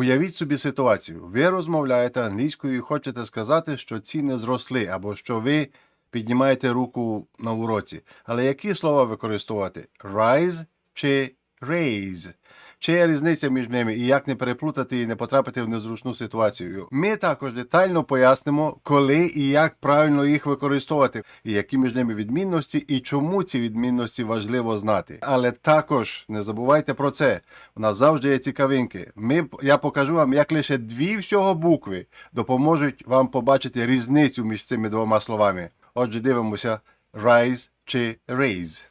Уявіть собі ситуацію. Ви розмовляєте англійською і хочете сказати, що ціни зросли, або що ви піднімаєте руку на уроці. Але які слова використовувати? Rise чи raise? Чи є різниця між ними і як не переплутати і не потрапити в незручну ситуацію? Ми також детально пояснимо, коли і як правильно їх використовувати, і які між ними відмінності, і чому ці відмінності важливо знати. Але також не забувайте про це. У нас завжди є цікавинки. Ми, я покажу вам, як лише дві всього букви допоможуть вам побачити різницю між цими двома словами. Отже, дивимося rise чи raise.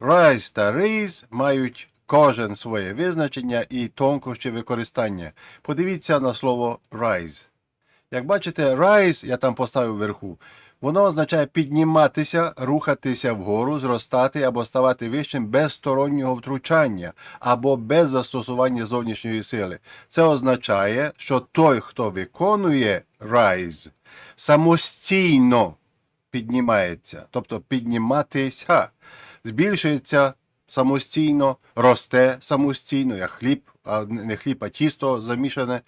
Rise та raise мають кожен своє визначення і тонкощі використання. Подивіться на слово rise. Як бачите, rise я там поставив вверху. Воно означає підніматися, рухатися вгору, зростати або ставати вищим без стороннього втручання або без застосування зовнішньої сили. Це означає, що той, хто виконує rise, самостійно піднімається, тобто підніматися, збільшується самостійно, росте самостійно, як хліб, а не хліб, а тісто замішане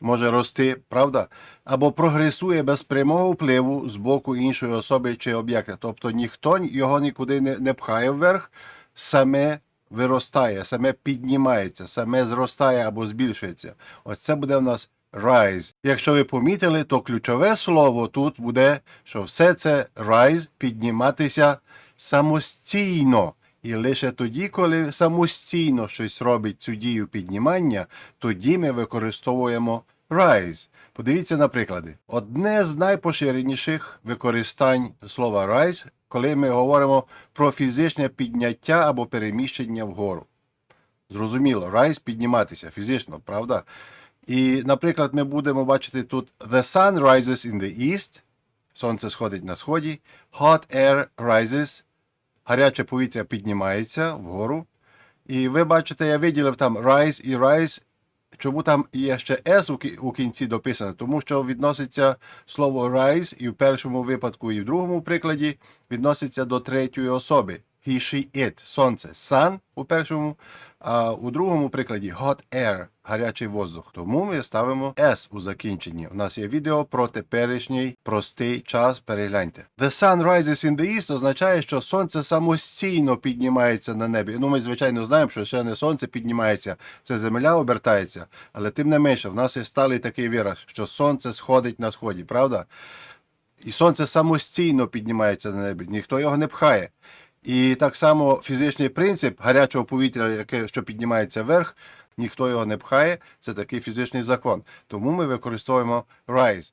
може рости, правда? Або прогресує без прямого впливу з боку іншої особи чи об'єкта. Тобто ніхто його нікуди не, не пхає вверх, саме виростає, саме піднімається, саме зростає або збільшується. Ось це буде в нас rise. Якщо ви помітили, то ключове слово тут буде, що все це rise підніматися самостійно. І лише тоді, коли самостійно щось робить цю дію піднімання, тоді ми використовуємо rise. Подивіться на приклади. Одне з найпоширеніших використань слова rise, коли ми говоримо про фізичне підняття або переміщення вгору. Зрозуміло, rise підніматися фізично, правда? І, наприклад, ми будемо бачити тут The sun rises in the east. Сонце сходить на сході. Hot air rises. Гаряче повітря піднімається вгору. І ви бачите, я виділив там rise і rise. Чому там є ще S у кінці дописано? Тому що відноситься слово rise і в першому випадку, і в другому прикладі відноситься до третьої особи. He, she. Сонце. Sun у першому, а у другому прикладі hot air, гарячий воздух. Тому ми ставимо S у закінченні. У нас є відео про теперішній простий час. Перегляньте. The sun rises in the east означає, що сонце самостійно піднімається на небі. Ну, ми, звичайно, знаємо, що ще не сонце піднімається, це земля обертається. Але тим не менше, в нас є сталий такий вираз, що сонце сходить на сході, правда? І сонце самостійно піднімається на небі, ніхто його не пхає. І так само фізичний принцип гарячого повітря, яке що піднімається вверх, ніхто його не пхає. Це такий фізичний закон. Тому ми використовуємо rise.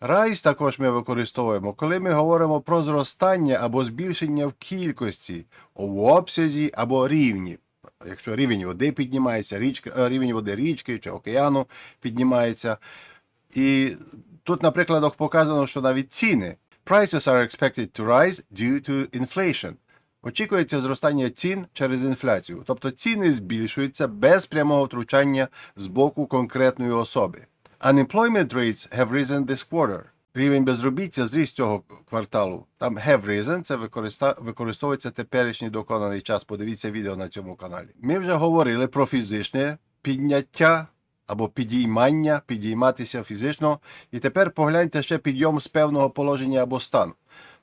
Rise також ми використовуємо, коли ми говоримо про зростання або збільшення в кількості, у обсязі або рівні. Якщо рівень води піднімається, річка, е, рівень води річки чи океану піднімається. І тут на прикладах показано, що навіть ціни. Prices are expected to rise due to inflation. Очікується зростання цін через інфляцію. Тобто ціни збільшуються без прямого втручання з боку конкретної особи. Unemployment rates have risen this quarter. Рівень безробіття зріс цього кварталу. Там have risen, це використовується теперішній доконаний час. Подивіться відео на цьому каналі. Ми вже говорили про фізичне підняття або підіймання, підійматися фізично. І тепер погляньте ще підйом з певного положення або стану.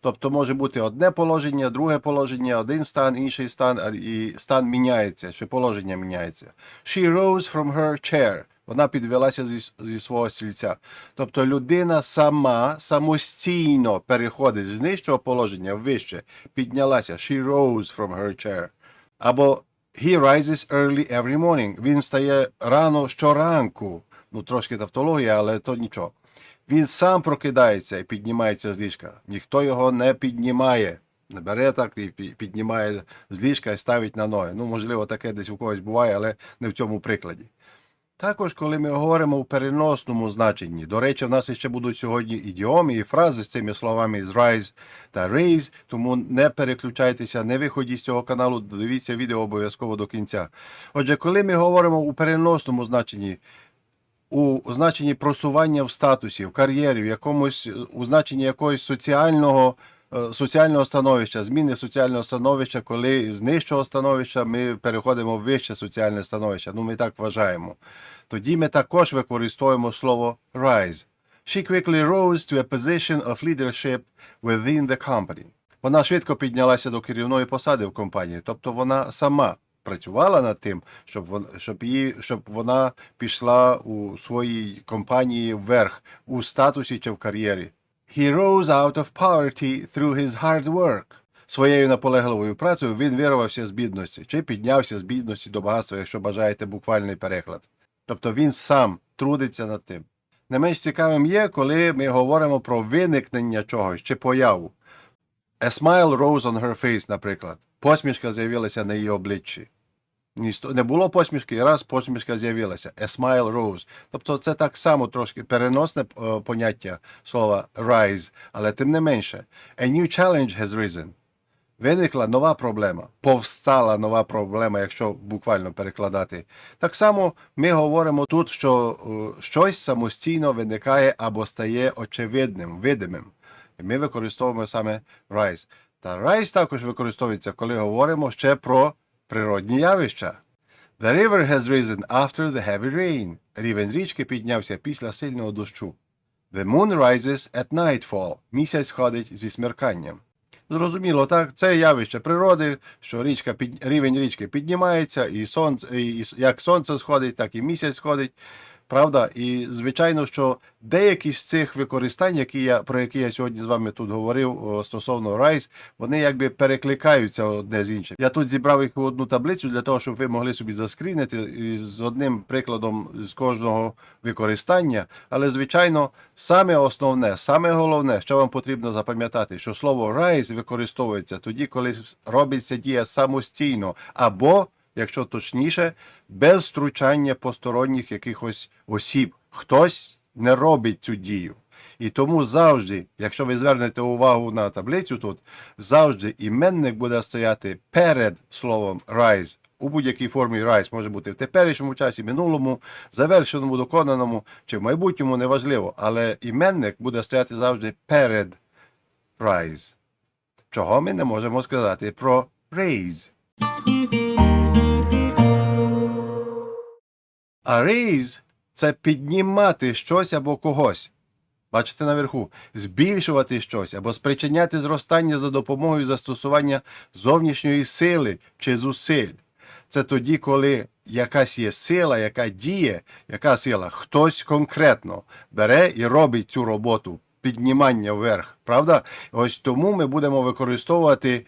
Тобто може бути одне положення, друге положення, один стан, інший стан, і стан міняється, чи положення міняється. She rose from her chair. Вона підвелася зі, зі свого стільця. Тобто людина сама самостійно переходить з нижчого положення в вище, піднялася. She rose from her chair. Або he rises early every morning. Він встає рано щоранку. Ну, трошки тавтологія, але то нічого. Він сам прокидається і піднімається з ліжка. Ніхто його не піднімає. Не бере так і піднімає з ліжка і ставить на ноги. Ну, можливо, таке десь у когось буває, але не в цьому прикладі. Також, коли ми говоримо в переносному значенні, до речі, в нас ще будуть сьогодні ідіоми і фрази з цими словами з rise та raise, тому не переключайтеся, не виходіть з цього каналу, дивіться відео обов'язково до кінця. Отже, коли ми говоримо у переносному значенні, у значенні просування в статусі, в кар'єрі, в якомусь у значенні якогось соціального е, соціального становища, зміни соціального становища, коли з нижчого становища ми переходимо в вище соціальне становище. Ну, ми так вважаємо. Тоді ми також використовуємо слово rise. She quickly rose to a position of leadership within the company. Вона швидко піднялася до керівної посади в компанії, тобто вона сама працювала над тим, щоб вона, щоб її, щоб вона пішла у своїй компанії вверх у статусі чи в кар'єрі. He rose out of poverty through his hard work. Своєю наполегливою працею він вирвався з бідності чи піднявся з бідності до багатства, якщо бажаєте буквальний переклад. Тобто він сам трудиться над тим. Не менш цікавим є, коли ми говоримо про виникнення чогось чи появу. A smile rose on her face, наприклад. Посмішка з'явилася на її обличчі. Не було посмішки, і раз посмішка з'явилася. A smile rose. Тобто це так само трошки переносне е, поняття слова rise, але тим не менше. A new challenge has risen. Виникла нова проблема, повстала нова проблема, якщо буквально перекладати. Так само ми говоримо тут, що е, щось самостійно виникає або стає очевидним, видимим. І ми використовуємо саме rise. Та rise також використовується, коли говоримо ще про природні явища. The river has risen after the heavy rain. Рівень річки піднявся після сильного дощу. The moon rises at nightfall. Місяць сходить зі смерканням. Зрозуміло, так, це явище природи, що річка під, рівень річки піднімається, і сонце, і, і як сонце сходить, так і місяць сходить. Правда? І звичайно, що деякі з цих використань, які я, про які я сьогодні з вами тут говорив стосовно Rise, вони якби перекликаються одне з іншим. Я тут зібрав їх одну таблицю для того, щоб ви могли собі заскрінити з одним прикладом з кожного використання. Але, звичайно, саме основне, саме головне, що вам потрібно запам'ятати, що слово rise використовується тоді, коли робиться дія самостійно або якщо точніше, без втручання посторонніх якихось осіб. Хтось не робить цю дію. І тому завжди, якщо ви звернете увагу на таблицю тут, завжди іменник буде стояти перед словом rise. У будь-якій формі rise може бути в теперішньому часі, минулому, завершеному, доконаному чи в майбутньому, неважливо. Але іменник буде стояти завжди перед rise. Чого ми не можемо сказати про raise. А raise – це піднімати щось або когось. Бачите наверху, збільшувати щось або спричиняти зростання за допомогою застосування зовнішньої сили чи зусиль. Це тоді, коли якась є сила, яка діє, яка сила, хтось конкретно бере і робить цю роботу піднімання вверх. Правда? Ось тому ми будемо використовувати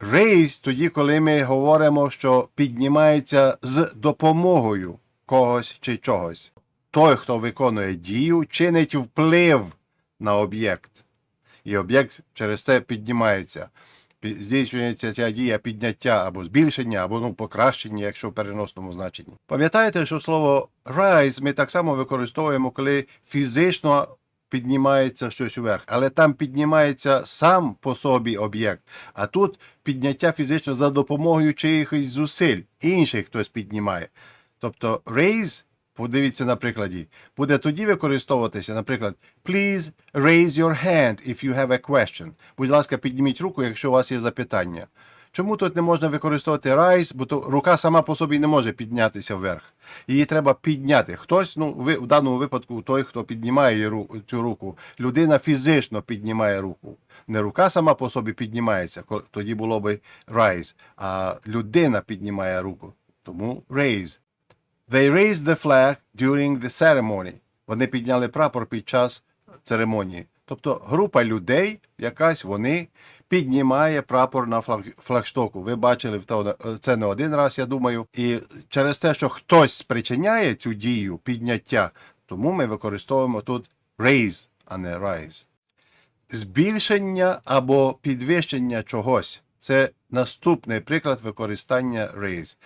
raise тоді, коли ми говоримо, що піднімається з допомогою когось чи чогось. Той, хто виконує дію, чинить вплив на об'єкт. І об'єкт через це піднімається. Здійснюється ця дія підняття або збільшення, або ну, покращення, якщо в переносному значенні. Пам'ятаєте, що слово rise ми так само використовуємо, коли фізично піднімається щось вверх, але там піднімається сам по собі об'єкт, а тут підняття фізично за допомогою чиїхось зусиль. Інший хтось піднімає. Тобто raise, подивіться на прикладі, буде тоді використовуватися, наприклад, please raise your hand if you have a question. Будь ласка, підніміть руку, якщо у вас є запитання. Чому тут не можна використовувати rise, бо то рука сама по собі не може піднятися вверх. Її треба підняти. Хтось, ну ви в даному випадку, той, хто піднімає цю руку, людина фізично піднімає руку. Не рука сама по собі піднімається, тоді було би rise, а людина піднімає руку. Тому raise. They raised the flag during the ceremony. Вони підняли прапор під час церемонії. Тобто група людей, якась вони піднімає прапор на флаг, флагштоку. Ви бачили це не один раз, я думаю. І через те, що хтось спричиняє цю дію підняття, тому ми використовуємо тут raise, а не rise. Збільшення або підвищення чогось це наступний приклад використання raise.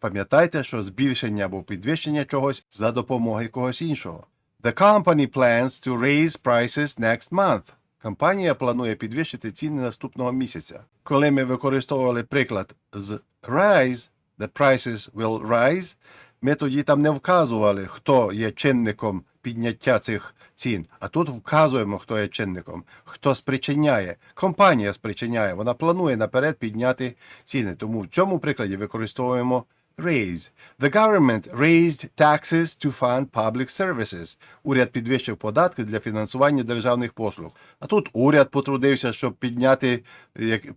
Пам'ятайте, що збільшення або підвищення чогось за допомогою когось іншого. The company plans to raise prices next month. Компанія планує підвищити ціни наступного місяця. Коли ми використовували приклад з rise, the prices will rise, ми тоді там не вказували, хто є чинником підняття цих цін. А тут вказуємо, хто є чинником, хто спричиняє. Компанія спричиняє, вона планує наперед підняти ціни. Тому в цьому прикладі використовуємо raise. The government raised taxes to fund public services. Уряд підвищив податки для фінансування державних послуг. А тут уряд потрудився, щоб підняти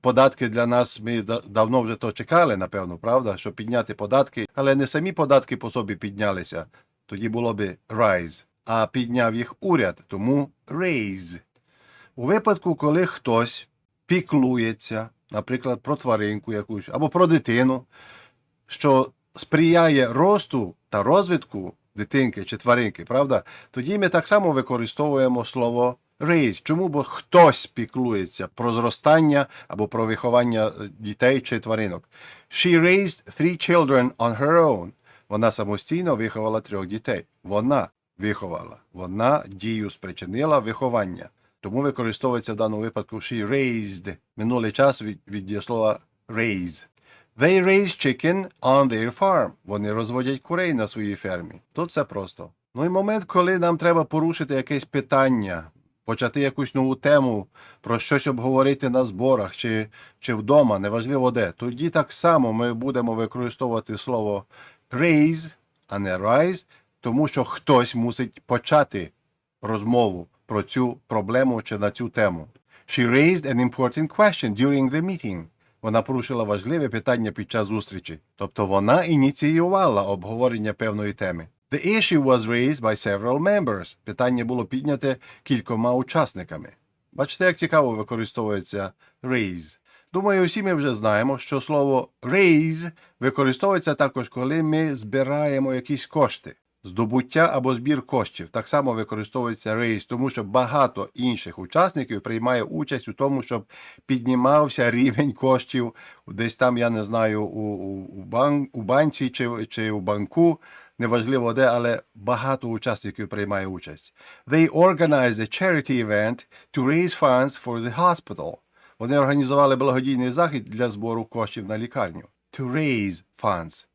податки для нас. Ми давно вже то чекали, напевно, правда, щоб підняти податки, але не самі податки по собі піднялися. Тоді було би rise, а підняв їх уряд, тому raise. У випадку, коли хтось піклується, наприклад, про тваринку якусь або про дитину, що сприяє росту та розвитку дитинки чи тваринки, правда? Тоді ми так само використовуємо слово raise. Чому? Бо хтось піклується про зростання або про виховання е, дітей чи тваринок. She raised three children on her own. Вона самостійно виховала трьох дітей. Вона виховала. Вона дію спричинила виховання. Тому використовується в даному випадку she raised. Минулий час від, від дієслова raise. They raise chicken on their farm. Вони розводять курей на своїй фермі. Тут все просто. Ну і момент, коли нам треба порушити якесь питання, почати якусь нову тему, про щось обговорити на зборах чи, чи вдома, неважливо де. Тоді так само ми будемо використовувати слово raise, а не rise, тому що хтось мусить почати розмову про цю проблему чи на цю тему. She raised an important question during the meeting. Вона порушила важливе питання під час зустрічі. Тобто вона ініціювала обговорення певної теми. The issue was raised by several members. Питання було підняте кількома учасниками. Бачите, як цікаво використовується raise. Думаю, всі ми вже знаємо, що слово raise використовується також, коли ми збираємо якісь кошти. Здобуття або збір коштів так само використовується рейс, тому що багато інших учасників приймає участь у тому, щоб піднімався рівень коштів десь там, я не знаю, у, у, бан, у банці чи, чи у банку, неважливо де, але багато учасників приймає участь. They organized a charity event to raise funds for the hospital. Вони організували благодійний захід для збору коштів на лікарню. To raise funds.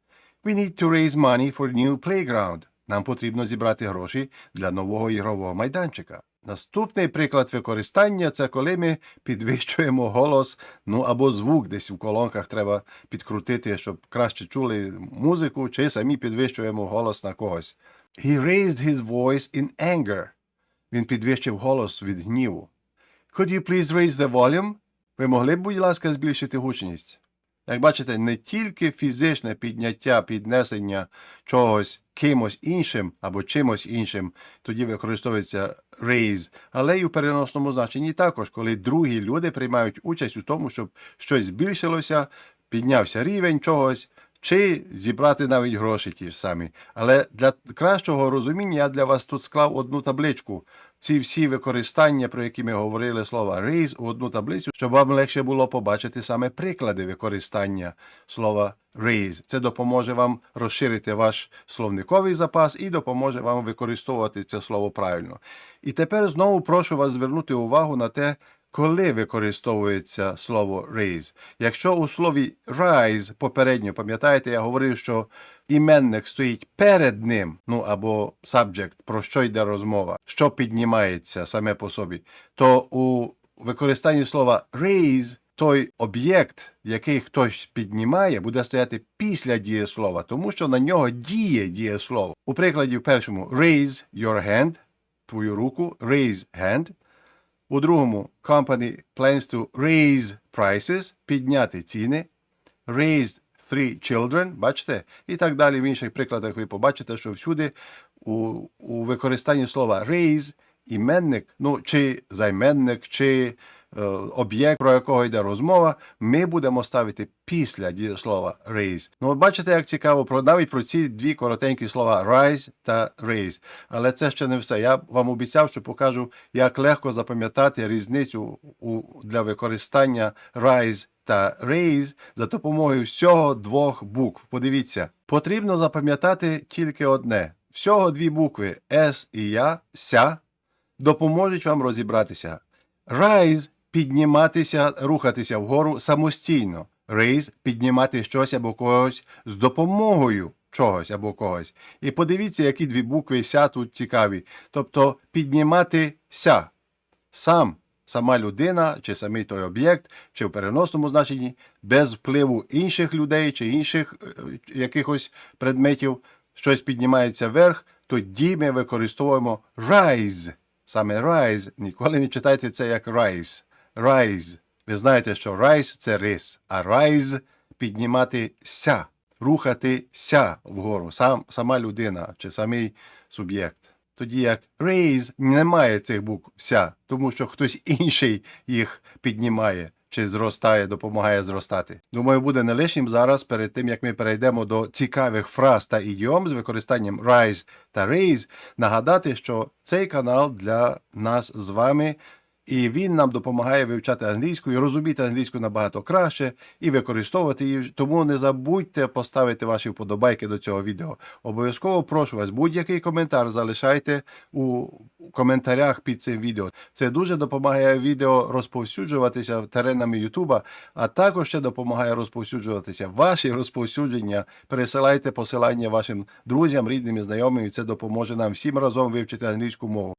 We need to raise money for new playground. Нам потрібно зібрати гроші для нового ігрового майданчика. Наступний приклад використання це коли ми підвищуємо голос, ну або звук десь в колонках треба підкрутити, щоб краще чули музику, чи самі підвищуємо голос на когось. He raised his voice in anger. Він підвищив голос від гніву. Could you please raise the volume? Ви могли б, будь ласка, збільшити гучність? Як бачите, не тільки фізичне підняття, піднесення чогось кимось іншим або чимось іншим, тоді використовується raise, але й у переносному значенні також, коли другі люди приймають участь у тому, щоб щось збільшилося, піднявся рівень чогось, чи зібрати навіть гроші ті ж самі. Але для кращого розуміння я для вас тут склав одну табличку. Ці всі використання, про які ми говорили слова raise, у одну таблицю, щоб вам легше було побачити саме приклади використання слова raise. Це допоможе вам розширити ваш словниковий запас і допоможе вам використовувати це слово правильно. І тепер знову прошу вас звернути увагу на те, коли використовується слово raise. Якщо у слові rise попередньо, пам'ятаєте, я говорив, що іменник стоїть перед ним, ну або subject, про що йде розмова, що піднімається саме по собі, то у використанні слова raise той об'єкт, який хтось піднімає, буде стояти після дієслова, тому що на нього діє дієслово. У прикладі в першому raise your hand, твою руку, raise hand. У другому company plans to raise prices, підняти ціни, raised three children, бачите? І так далі в інших прикладах ви побачите, що всюди у, у використанні слова raise іменник, ну чи займенник, чи об'єкт, про якого йде розмова, ми будемо ставити після дієслова raise. Ну, бачите, як цікаво про навіть про ці дві коротенькі слова rise та raise. Але це ще не все. Я вам обіцяв, що покажу, як легко запам'ятати різницю у, для використання rise та raise за допомогою всього двох букв. Подивіться, потрібно запам'ятати тільки одне. Всього дві букви S і я, ся, допоможуть вам розібратися. Rise – підніматися, рухатися вгору самостійно. Raise – піднімати щось або когось з допомогою чогось або когось. І подивіться, які дві букви ся тут цікаві. Тобто підніматися. Сам, сама людина, чи самий той об'єкт, чи в переносному значенні, без впливу інших людей чи інших е, якихось предметів, щось піднімається вверх, тоді ми використовуємо rise. Саме rise. Ніколи не читайте це як rise. Rise. Ви знаєте, що rise – це рис, а rise – підніматися, рухатися вгору. Сам, сама людина чи самий суб'єкт. Тоді як raise немає цих букв ся, тому що хтось інший їх піднімає чи зростає, допомагає зростати. Думаю, буде не лишнім зараз, перед тим як ми перейдемо до цікавих фраз та ідіом з використанням rise та raise, нагадати, що цей канал для нас з вами. І він нам допомагає вивчати англійську і розуміти англійську набагато краще і використовувати її. Тому не забудьте поставити ваші вподобайки до цього відео. Обов'язково прошу вас, будь-який коментар залишайте у коментарях під цим відео. Це дуже допомагає відео розповсюджуватися теренами Ютуба, а також ще допомагає розповсюджуватися ваші розповсюдження. Пересилайте посилання вашим друзям, рідним і знайомим. І це допоможе нам всім разом вивчити англійську мову.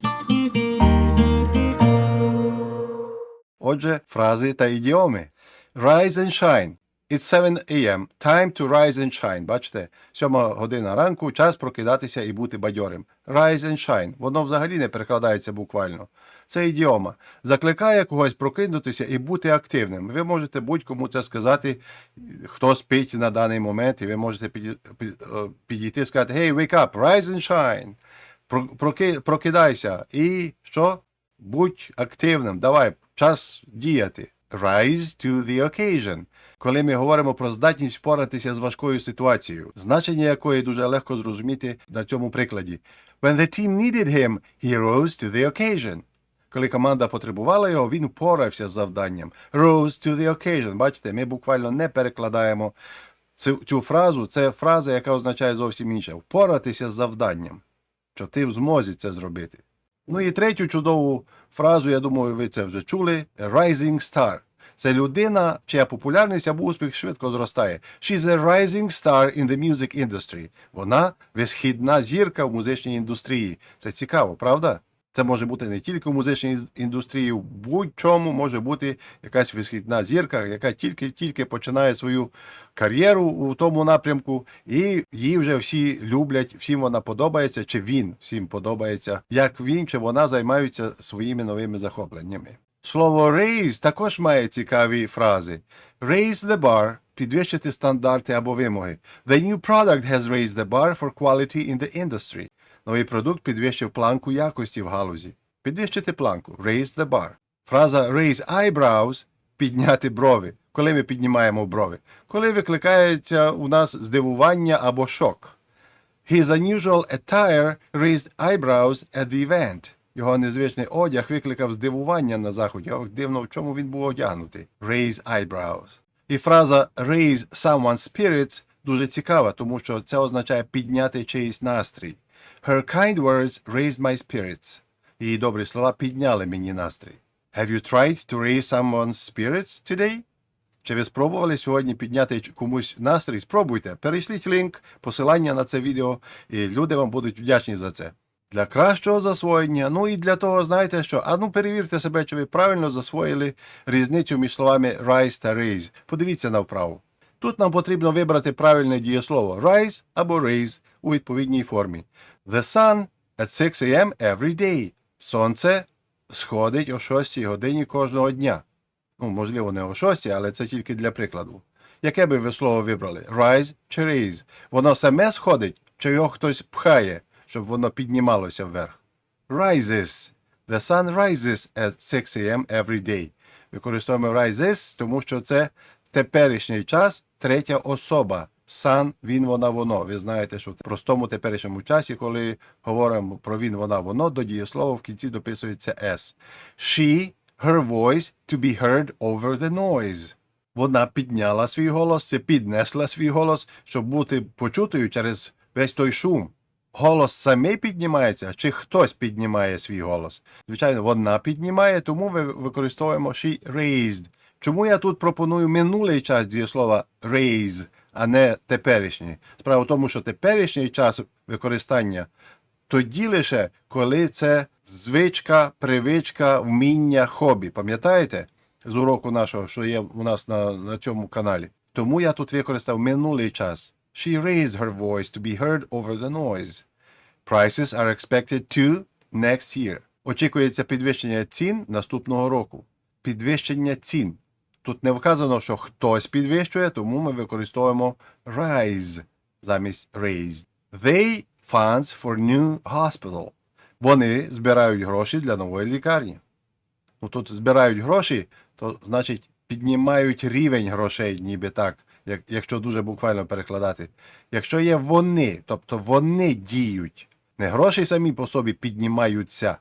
Отже, фрази та ідіоми. Rise and shine. It's 7 a.m. Time to rise and shine. Бачите, сьома година ранку, час прокидатися і бути бадьорим. Rise and shine. Воно взагалі не перекладається буквально. Це ідіома. Закликає когось прокинутися і бути активним. Ви можете будь-кому це сказати, хто спить на даний момент, і ви можете е, підійти і сказати: Hey, wake up, rise and shine. Прокидайся. І що? Будь активним. Давай, час діяти. Rise to the occasion. Коли ми говоримо про здатність впоратися з важкою ситуацією, значення якої дуже легко зрозуміти на цьому прикладі. When the team needed him, he rose to the occasion. Коли команда потребувала його, він впорався з завданням. Rose to the occasion. Бачите, ми буквально не перекладаємо цю, цю фразу. Це фраза, яка означає зовсім інше. Впоратися з завданням. Що ти в змозі це зробити. Ну і третю чудову фразу, я думаю, ви це вже чули: Rising Star. Це людина, чия популярність або успіх швидко зростає. She's a rising star in the music industry. Вона висхідна зірка в музичній індустрії. Це цікаво, правда? Це може бути не тільки в музичній індустрії, в будь-чому може бути якась висхідна зірка, яка тільки-тільки починає свою кар'єру у тому напрямку, і її вже всі люблять, всім вона подобається, чи він всім подобається, як він чи вона займаються своїми новими захопленнями. Слово raise також має цікаві фрази. Raise the bar – підвищити стандарти або вимоги. The new product has raised the bar for quality in the industry. Новий продукт підвищив планку якості в галузі. Підвищити планку. Raise the bar. Фраза raise eyebrows – підняти брови. Коли ми піднімаємо брови? Коли викликається у нас здивування або шок. His unusual attire raised eyebrows at the event. Його незвичний одяг викликав здивування на заході. Ох, дивно, в чому він був одягнутий. Raise eyebrows. І фраза raise someone's spirits дуже цікава, тому що це означає підняти чиїсь настрій. Her kind words raised my spirits. Її добрі слова підняли мені настрій. Have you tried to raise someone's spirits today? Чи ви спробували сьогодні підняти комусь настрій? Спробуйте. Перейшліть лінк, посилання на це відео, і люди вам будуть вдячні за це. Для кращого засвоєння, ну і для того, знаєте що, а ну перевірте себе, чи ви правильно засвоїли різницю між словами rise та raise. Подивіться на вправу. Тут нам потрібно вибрати правильне дієслово rise або raise у відповідній формі. The sun at 6 a.m. every day. Сонце сходить о 6 годині кожного дня. Ну, можливо, не о 6, але це тільки для прикладу. Яке би ви слово вибрали? Rise чи raise? Воно саме сходить, чи його хтось пхає, щоб воно піднімалося вверх? Rises. The sun rises at 6 a.m. every day. Використовуємо rises, тому що це теперішній час, третя особа. Sun, він, вона, воно. Ви знаєте, що в простому теперішньому часі, коли говоримо про він, вона, воно, до дієслова в кінці дописується S. She, her voice to be heard over the noise. Вона підняла свій голос, це піднесла свій голос, щоб бути почутою через весь той шум. Голос самий піднімається, чи хтось піднімає свій голос? Звичайно, вона піднімає, тому ми використовуємо she raised. Чому я тут пропоную минулий час дієслова raise? А не теперішній. Справа в тому, що теперішній час використання тоді лише, коли це звичка, привичка, вміння, хобі. Пам'ятаєте з уроку нашого, що є у нас на, на цьому каналі? Тому я тут використав минулий час. She raised her voice to be heard over the noise. Prices are expected to next year. Очікується підвищення цін наступного року. Підвищення цін. Тут не вказано, що хтось підвищує, тому ми використовуємо rise замість raised. They funds for new hospital. Вони збирають гроші для нової лікарні. Ну тут збирають гроші, то значить піднімають рівень грошей, ніби так, як, якщо дуже буквально перекладати. Якщо є вони, тобто вони діють, не гроші самі по собі піднімаються,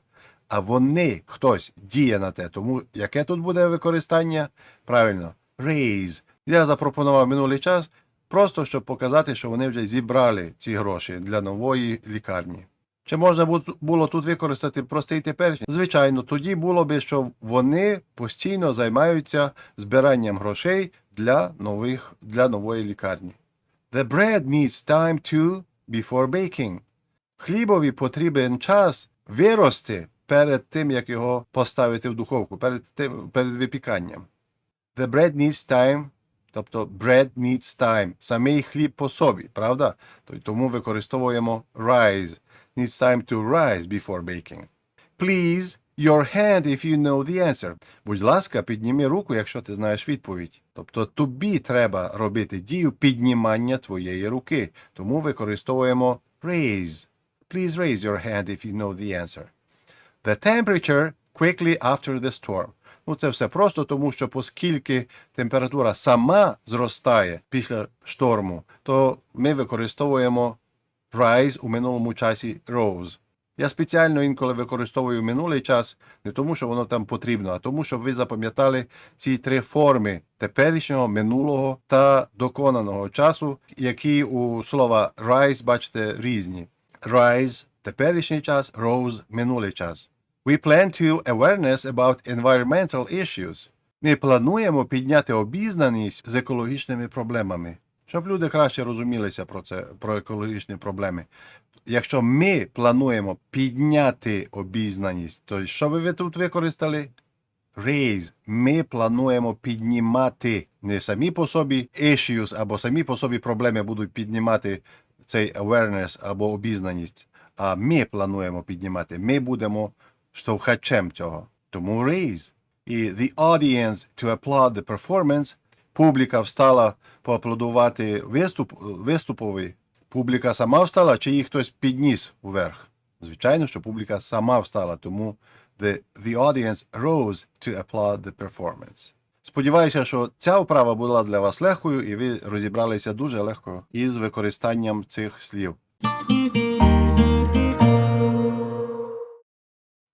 а вони хтось діє на те. Тому яке тут буде використання? Правильно, raise. Я запропонував минулий час, просто щоб показати, що вони вже зібрали ці гроші для нової лікарні. Чи можна бу- було тут використати простий теперішній? Звичайно, тоді було би, що вони постійно займаються збиранням грошей для, нових, для нової лікарні. The bread needs time to before baking. Хлібові потрібен час вирости перед тим, як його поставити в духовку, перед, тим, перед випіканням. The bread needs time, тобто bread needs time. Самий хліб по собі, правда? Тому використовуємо rise. Needs time to rise before baking. Please, your hand if you know the answer. Будь ласка, підніми руку, якщо ти знаєш відповідь. Тобто тобі треба робити дію піднімання твоєї руки. Тому використовуємо raise. Please raise your hand if you know the answer. The temperature quickly after the storm. Ну, це все просто тому, що оскільки температура сама зростає після шторму, то ми використовуємо rise у минулому часі rose. Я спеціально інколи використовую минулий час не тому, що воно там потрібно, а тому, щоб ви запам'ятали ці три форми теперішнього, минулого та доконаного часу, які у слова rise, бачите, різні. Rise – теперішній час, rose – минулий час. We plan to awareness about environmental issues. Ми плануємо підняти обізнаність з екологічними проблемами, щоб люди краще розумілися про це, про екологічні проблеми. Якщо ми плануємо підняти обізнаність, то що ви тут використали? Raise. Ми плануємо піднімати не самі по собі issues або самі по собі проблеми будуть піднімати цей awareness або обізнаність, а ми плануємо піднімати. Ми будемо штовхачем цього. Тому raise. І the audience to applaud the performance. Публіка встала поаплодувати виступ, виступові. Публіка сама встала, чи її хтось підніс вверх? Звичайно, що публіка сама встала, тому the, the audience rose to applaud the performance. Сподіваюся, що ця вправа була для вас легкою і ви розібралися дуже легко із використанням цих слів.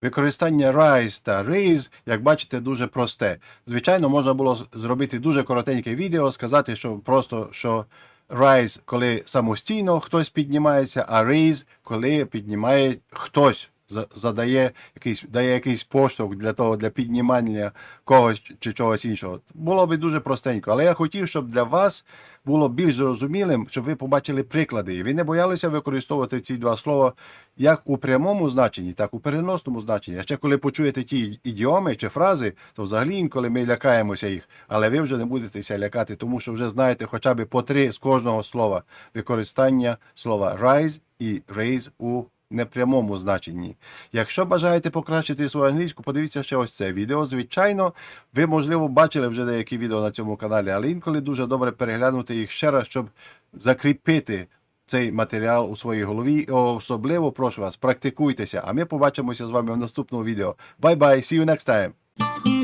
Використання rise та raise, як бачите, дуже просте. Звичайно, можна було зробити дуже коротеньке відео, сказати, що просто що rise, коли самостійно хтось піднімається, а raise, коли піднімає хтось, задає якийсь, дає якийсь поштовх для того, для піднімання когось чи чогось іншого. Було би дуже простенько. Але я хотів, щоб для вас було більш зрозумілим, щоб ви побачили приклади. І ви не боялися використовувати ці два слова як у прямому значенні, так і у переносному значенні. А ще коли почуєте ті ідіоми чи фрази, то взагалі інколи ми лякаємося їх, але ви вже не будетеся лякати, тому що вже знаєте хоча б по три з кожного слова використання слова rise і raise у непрямому значенні. Якщо бажаєте покращити свою англійську, подивіться ще ось це відео. Звичайно, ви, можливо, бачили вже деякі відео на цьому каналі, але інколи дуже добре переглянути їх ще раз, щоб закріпити цей матеріал у своїй голові. І особливо прошу вас, практикуйтеся. А ми побачимося з вами в наступному відео. Bye-bye, see you next time!